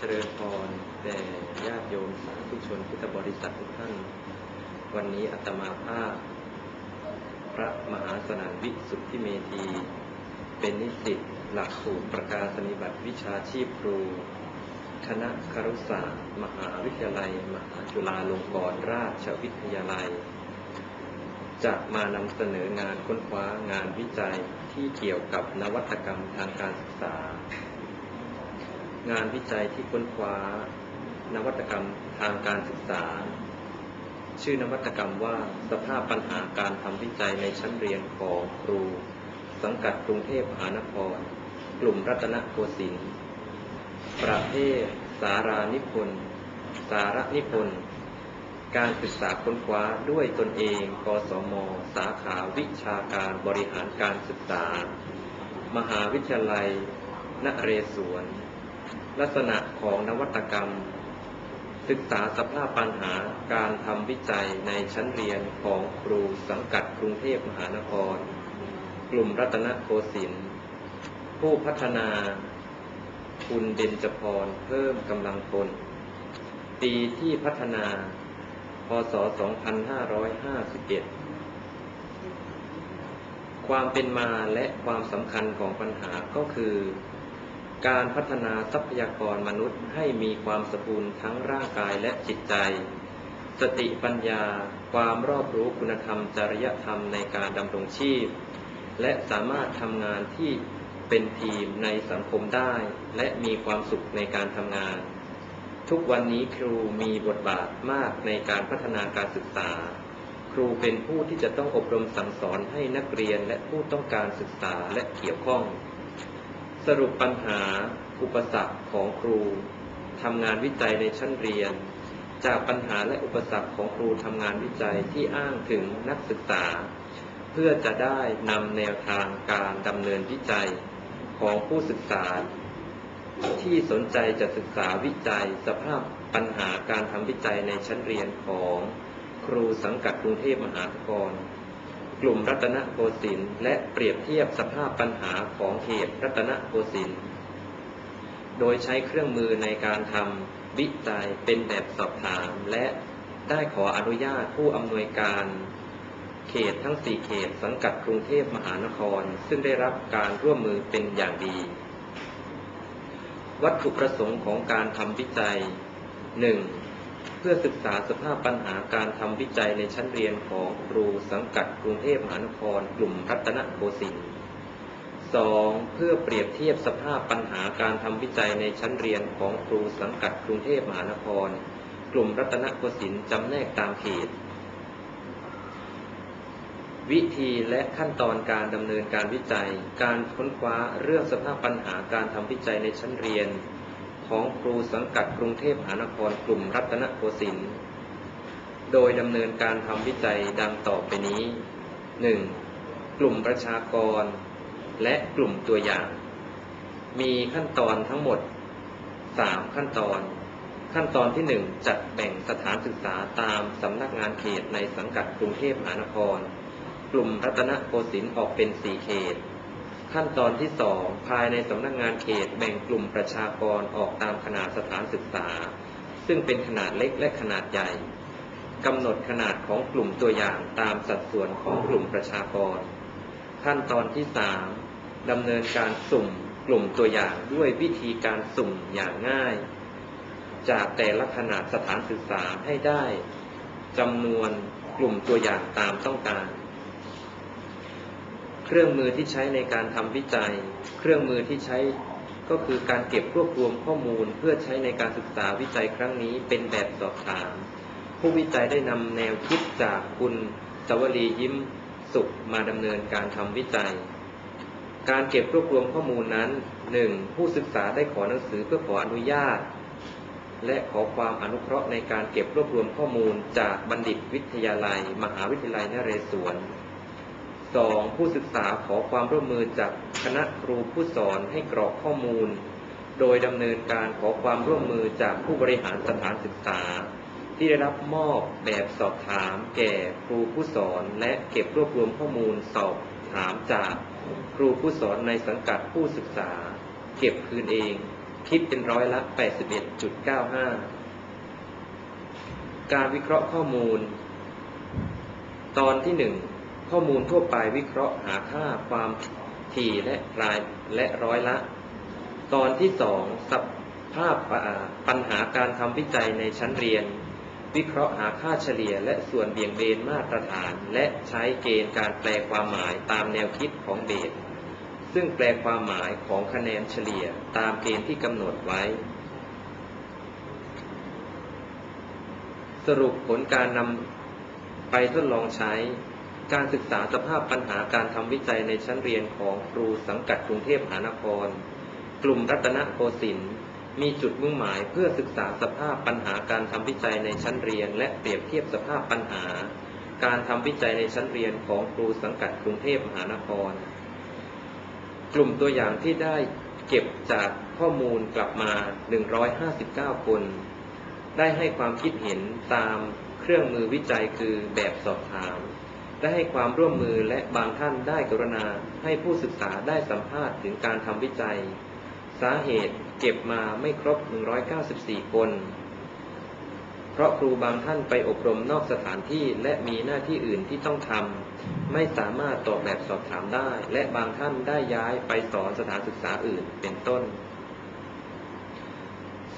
เจริญพรแด่ญาติโยมสาธุชนพุทธบริษัททุกท่าน วันนี้อาตมาภาพ พระมหาสนานวิสุทธิเมธี เป็นนิสิตหลักสูตรประกาศนิบัติวิชาชีพครู คณะครุศาสตร์ มหาวิทยาลัย มหาจุฬาลงกรณราชวิทยาลัย จะมานำเสนองานค้นคว้างานวิจัยที่เกี่ยวกับนวัตกรรมทางการศึกษา งานวิจัยที่ค้นคว้านวัตกรรมทางการศึกษา ชื่อนวัตกรรมว่าสภาพปัญหาการทำวิจัยในชั้นเรียนของครู สังกัดกรุงเทพมหานคร กลุ่มรัตนโกสินทร์ประเภทสารานิพนธ์สารนิพนธ์การศึกษาค้นคว้าด้วยตนเอง กสม สาขาวิชาการบริหารการศึกษา มหาวิทยาลัย นเรศวร ลักษณะของนวัตกรรม ศึกษาสภาพปัญหาการทำวิจัยในชั้นเรียนของครูสังกัดกรุงเทพมหานคร กลุ่มรัตนโกสินทร์ผู้พัฒนา คุณเบญจพรเพิ่มกำลังพลปีที่พัฒนา พศ 2551 ความเป็นมาและความสำคัญของปัญหาก็คือ การพัฒนาทรัพยากรมนุษย์ให้มีความสมบูรณ์ทั้งร่างกายและจิตใจ สติปัญญา ความรอบรู้คุณธรรมจริยธรรมในการดำรงชีพ และสามารถทำงานที่เป็นทีมในสังคมได้ และมีความสุขในการทำงาน ทุกวันนี้ครูมีบทบาทมากในการพัฒนาการศึกษา ครูเป็นผู้ที่จะต้องอบรมสั่งสอนให้นักเรียนและผู้ต้องการศึกษาและเกี่ยวข้อง สรุปปัญหาอุปสรรคของครูทำงานวิจัยในชั้นเรียน จากปัญหาและอุปสรรคของครูทำงานวิจัยที่อ้างถึงนักศึกษา เพื่อจะได้นำแนวทางการดำเนินวิจัยของผู้ศึกษา ที่สนใจจะศึกษาวิจัยสภาพปัญหาการทำวิจัยในชั้นเรียนของครูสังกัดกรุงเทพมหานคร กลุ่มรัตนโกสินทร์และเปรียบเทียบสภาพปัญหาของเขตรัตนโกสินทร์โดยใช้เครื่องมือในการทำวิจัยเป็นแบบสอบถามและได้ขออนุญาตผู้อำนวยการเขตทั้งสี่เขตสังกัดกรุงเทพมหานคร ซึ่งได้รับการร่วมมือเป็นอย่างดี วัตถุประสงค์ของการทำวิจัย 1. เพื่อศึกษาสภาพปัญหาการทำวิจัยในชั้นเรียนของครูสังกัดกรุงเทพมหานครกลุ่มรัตนโกสินทร์ 2. เพื่อเปรียบเทียบสภาพปัญหาการทำวิจัยในชั้นเรียนของครูสังกัดกรุงเทพมหานคร กลุ่มรัตนโกสินทร์จำแนกตามเขต วิธีและขั้นตอนการดำเนินการวิจัย การค้นคว้าเรื่องสภาพปัญหาการทำวิจัยในชั้นเรียน ของครูสังกัดกรุงเทพมหานครกลุ่มรัตนโกสินทร์โดยดำเนินการทำวิจัยดังต่อไปนี้ 1. กลุ่มประชากร และกลุ่มตัวอย่าง มีขั้นตอนทั้งหมด 3 ขั้นตอน ขั้นตอนที่ 1 จัดแบ่งสถานศึกษาตามสำนักงานเขตในสังกัดกรุงเทพมหานคร กลุ่มรัตนโกสินทร์ออกเป็น 4 เขต ขั้นตอนที่2ภายในสำนักงานเขตแบ่งกลุ่มประชากรออกตามขนาดสถานศึกษา ซึ่งเป็นขนาดเล็กและขนาดใหญ่กำหนดขนาดของกลุ่มตัวอย่างตามสัดส่วนของกลุ่มประชากร ขั้นตอนที่3ดำเนินการสุ่มกลุ่มตัวอย่างด้วยวิธีการสุ่มอย่างง่าย จากแต่ละขนาดสถานศึกษาให้ได้จำนวนกลุ่มตัวอย่างตามต้องการ เครื่องมือที่ใช้ในการทำวิจัย เครื่องมือที่ใช้ก็คือการเก็บรวบรวมข้อมูล เพื่อใช้ในการศึกษาวิจัยครั้งนี้เป็นแบบสอบถาม ผู้วิจัยได้นำแนวคิดจากคุณสวรียิ้มสุขมาดำเนินการทำวิจัย การเก็บรวบรวมข้อมูลนั้นหนึ่งผู้ศึกษาได้ขอหนังสือเพื่อขออนุญาต และขอความอนุเคราะห์ในการเก็บรวบรวมข้อมูลจากบัณฑิตวิทยาลัย มหาวิทยาลัยนเรศวร 2. ผู้ศึกษาขอความร่วมมือจากคณะครูผู้สอนให้กรอกข้อมูล โดยดำเนินการขอความร่วมมือจากผู้บริหารสถานศึกษา ที่ได้รับมอบแบบสอบถาม แก่ครูผู้สอนและเก็บรวบรวมข้อมูลสอบถามจากครูผู้สอนในสังกัดผู้ศึกษา เก็บคืนเอง คิดเป็นร้อยละ 81.95 การวิเคราะห์ข้อมูล ตอนที่หนึ่ง ข้อมูลทั่วไปวิเคราะห์หาค่าความถี่และรายและร้อยละ ตอนที่สองสภาพปัญหาการทำวิจัยในชั้นเรียน วิเคราะห์หาค่าเฉลี่ยและส่วนเบี่ยงเบนมาตรฐาน และใช้เกณฑ์การแปลความหมายตามแนวคิดของเบสซึ่งแปลความหมายของคะแนนเฉลี่ยตามเกณฑ์ที่กำหนดไว้ สรุปผลการนำไปทดลองใช้ การศึกษาสภาพปัญหาการทำวิจัยในชั้นเรียนของครูสังกัดกรุงเทพมหานคร กลุ่มรัตนโกสินทร์มีจุดมุ่งหมายเพื่อศึกษาสภาพปัญหาการทำวิจัยในชั้นเรียน และเปรียบเทียบสภาพปัญหา การทำวิจัยในชั้นเรียนของครูสังกัดกรุงเทพมหานคร กลุ่มตัวอย่างที่ได้เก็บจากข้อมูลกลับมา 159 คน ได้ให้ความคิดเห็นตามเครื่องมือวิจัยคือแบบสอบถาม ได้ให้ความร่วมมือและบางท่านได้กรุณาให้ผู้ศึกษาได้สัมภาษณ์ถึงการทำวิจัย สาเหตุเก็บมาไม่ครบ 194 คน เพราะครูบางท่านไปอบรมนอกสถานที่และมีหน้าที่อื่นที่ต้องทำไม่สามารถตอบแบบสอบถามได้ และบางท่านได้ย้ายไปสอนสถานศึกษาอื่นเป็นต้น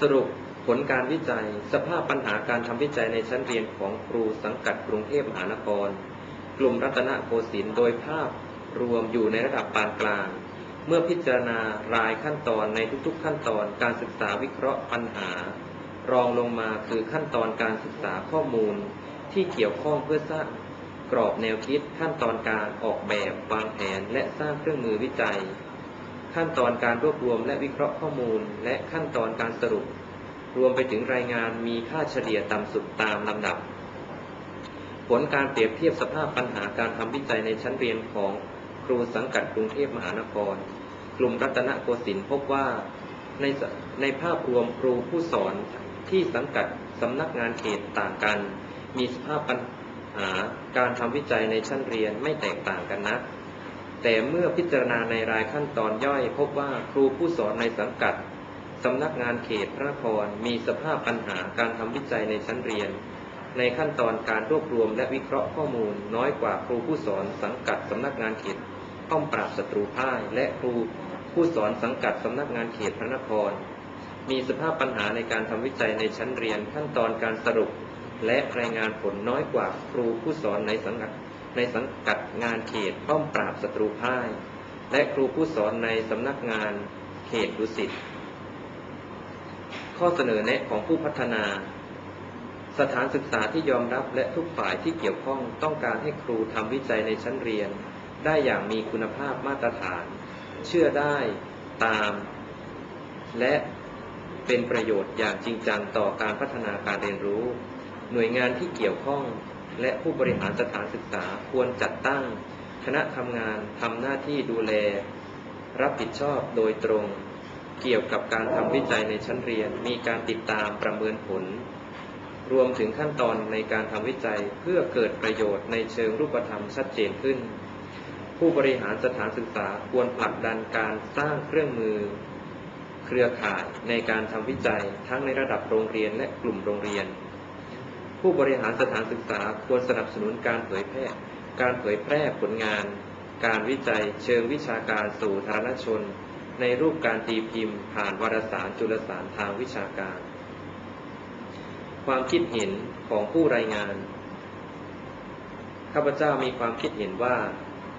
สรุปผลการวิจัย สภาพปัญหาการทำวิจัยในชั้นเรียนของครูสังกัดกรุงเทพมหานคร กลุ่มรัตนโกสินทร์โดยภาพรวมอยู่ในระดับปานกลาง เมื่อพิจารณารายขั้นตอนในทุกๆขั้นตอนการศึกษาวิเคราะห์ปัญหา รองลงมาคือขั้นตอนการศึกษาข้อมูลที่เกี่ยวข้องเพื่อสร้างกรอบแนวคิดขั้นตอนการออกแบบวางแผนและสร้างเครื่องมือวิจัย ขั้นตอนการรวบรวมและวิเคราะห์ข้อมูล และขั้นตอนการสรุป รวมไปถึงรายงานมีค่าเฉลี่ยต่ำสุดตามลำดับ ผลการเปรียบเทียบสภาพปัญหาการทำวิจัยในชั้นเรียนของครูสังกัดกรุงเทพมหานคร กลุ่มรัตนโกสินทร์พบว่าในในภาพรวมครูผู้สอนที่สังกัดสำนักงานเขตต่างกัน มีสภาพปัญหาการทำวิจัยในชั้นเรียนไม่แตกต่างกันนักแต่เมื่อพิจารณาในรายขั้นตอนย่อย พบว่าครูผู้สอนในสังกัดสำนักงานเขตพระนครมีสภาพปัญหาการทำวิจัยในชั้นเรียน ในขั้นตอนการรวบรวมและวิเคราะห์ข้อมูล น้อยกว่าครูผู้สอนสังกัดสำนักงานเขตป้อมปราบศัตรูพ่าย และครูผู้สอนสังกัดสำนักงานเขตพระนคร มีสภาพปัญหาในการทำวิจัยในชั้นเรียนขั้นตอนการสรุป และรายงานผลน้อยกว่าครูผู้สอนในสังกัดในสังกัดงานเขตป้อมปราบศัตรูพ่าย และครูผู้สอนในสำนักงานเขตดุสิตข้อเสนอแนะของผู้พัฒนา สถานศึกษาที่ยอมรับและทุกฝ่ายที่เกี่ยวข้องต้องการให้ครูทำวิจัยในชั้นเรียน ได้อย่างมีคุณภาพมาตรฐาน เชื่อได้ตาม และเป็นประโยชน์อย่างจริงจังต่อการพัฒนาการเรียนรู้ หน่วยงานที่เกี่ยวข้อง และผู้บริหารสถานศึกษาควรจัดตั้ง คณะทำงานทำหน้าที่ดูแล รับผิดชอบโดยตรง เกี่ยวกับการทำวิจัยในชั้นเรียน มีการติดตามประเมินผล รวมถึงขั้นตอนในการทำวิจัยเพื่อเกิดประโยชน์ในเชิงรูปธรรมชัดเจนขึ้น ผู้บริหารสถานศึกษาควรผลักดันการสร้างเครื่องมือ เครือข่ายในการทำวิจัยทั้งในระดับโรงเรียนและกลุ่มโรงเรียน ผู้บริหารสถานศึกษาควรสนับสนุนการเผยแพร่การเผยแพร่ผลงาน การวิจัยเชิงวิชาการสู่สาธารณชน ในรูปการตีพิมพ์ผ่านวารสารจุลสารทางวิชาการ ความคิดเห็นของผู้รายงาน ข้าพเจ้ามีความคิดเห็นว่า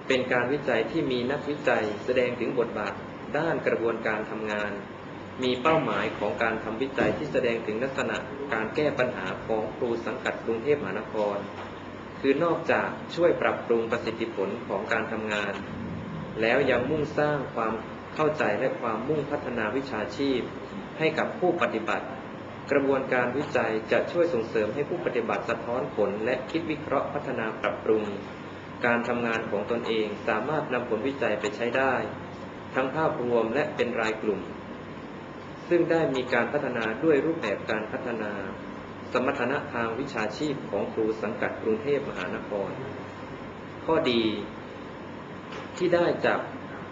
เป็นการวิจัยที่มีนักวิจัยแสดงถึงบทบาทด้านกระบวนการทำงาน มีเป้าหมายของการทำวิจัยที่แสดงถึงลักษณะการแก้ปัญหาของครูสังกัดกรุงเทพมหานคร คือนอกจากช่วยปรับปรุงประสิทธิผลของการทำงาน แล้วยังมุ่งสร้างความเข้าใจและความมุ่งพัฒนาวิชาชีพ ให้กับผู้ปฏิบัติ กระบวนการวิจัยจะช่วยส่งเสริมให้ผู้ปฏิบัติสะท้อนผล และคิดวิเคราะห์พัฒนาปรับปรุง การทำงานของตนเองสามารถนำผลวิจัยไปใช้ได้ ทั้งภาพรวมและเป็นรายกลุ่ม ซึ่งได้มีการพัฒนาด้วยรูปแบบการพัฒนา สมรรถนะทางวิชาชีพของครูสังกัดกรุงเทพมหานคร ข้อดี ที่ได้จาก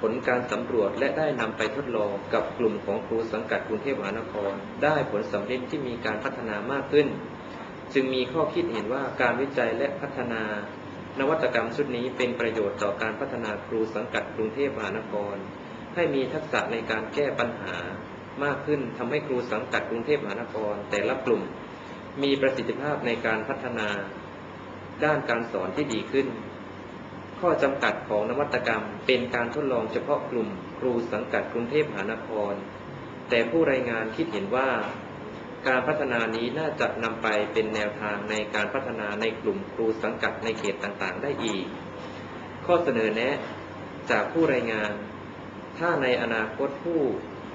ผลการสำรวจและได้นำไปทดลองกับกลุ่มของครูสังกัดกรุงเทพมหานคร ได้ผลสำเร็จที่มีการพัฒนามากขึ้น จึงมีข้อคิดเห็นว่าการวิจัยและพัฒนา นวัตกรรมชุดนี้เป็นประโยชน์ต่อการพัฒนาครูสังกัดกรุงเทพมหานคร ให้มีทักษะในการแก้ปัญหามากขึ้นทำให้ครูสังกัดกรุงเทพมหานคร แต่ละกลุ่ม มีประสิทธิภาพในการพัฒนา ด้านการสอนที่ดีขึ้น ข้อจำกัดของนวัตกรรม เป็นการทดลองเฉพาะกลุ่มครูสังกัดกรุงเทพมหานคร แต่ผู้รายงานคิดเห็นว่า การพัฒนานี้น่าจะนำไปเป็นแนวทางในการพัฒนาในกลุ่มครูสังกัดในเขตต่างๆ ได้อีก ข้อเสนอแนะ จากผู้รายงาน ถ้าในอนาคตผู้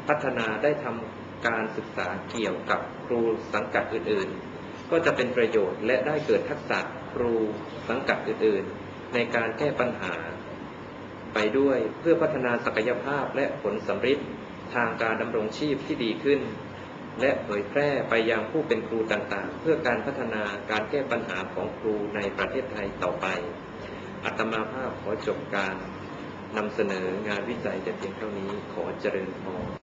พัฒนาได้ทำการศึกษาเกี่ยวกับครูสังกัดอื่นๆ ก็จะเป็นประโยชน์และได้เกิดทักษะครูสังกัดอื่นๆ ในการแก้ปัญหา ไปด้วยเพื่อพัฒนาศักยภาพและผลสำฤทธิ์ทางการดำรงชีพที่ดีขึ้น และเผยแพร่ไปยังผู้เป็นครูต่างๆ เพื่อการพัฒนาการแก้ปัญหาของครูในประเทศไทยต่อไป อัตมาภาพขอจบการนำเสนองานวิจัยแต่เพียงเท่านี้ขอเจริญพร